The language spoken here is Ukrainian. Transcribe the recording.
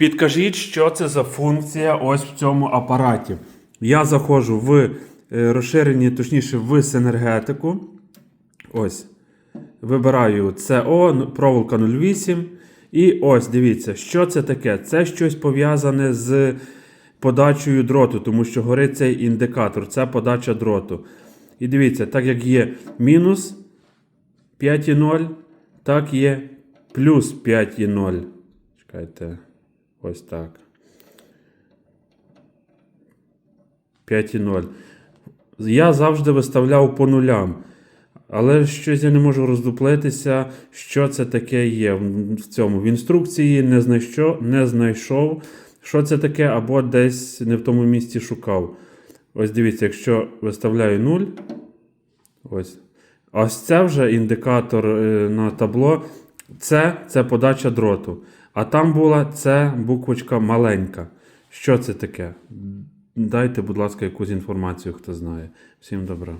Підкажіть, що це за функція ось в цьому апараті. Я заходжу в е, розширені, точніше, в синергетику. Ось. Вибираю CO, проволока 08. І ось дивіться, що це таке? Це щось пов'язане з подачею дроту, тому що горить цей індикатор, це подача дроту. І дивіться, так як є мінус 5,0, так є плюс 5,0. Чекайте. Ось так. 5,0. Я завжди виставляв по нулям. Але щось я не можу роздуплитися, що це таке є в цьому. В інструкції не знайшов, не знайшов, що це таке, або десь не в тому місці шукав. Ось дивіться, якщо виставляю 0, ось. Ось це вже індикатор е, на табло. Це, це подача дроту. А там була це буквочка маленька. Що це таке? Дайте, будь ласка, якусь інформацію, хто знає. Всім добра.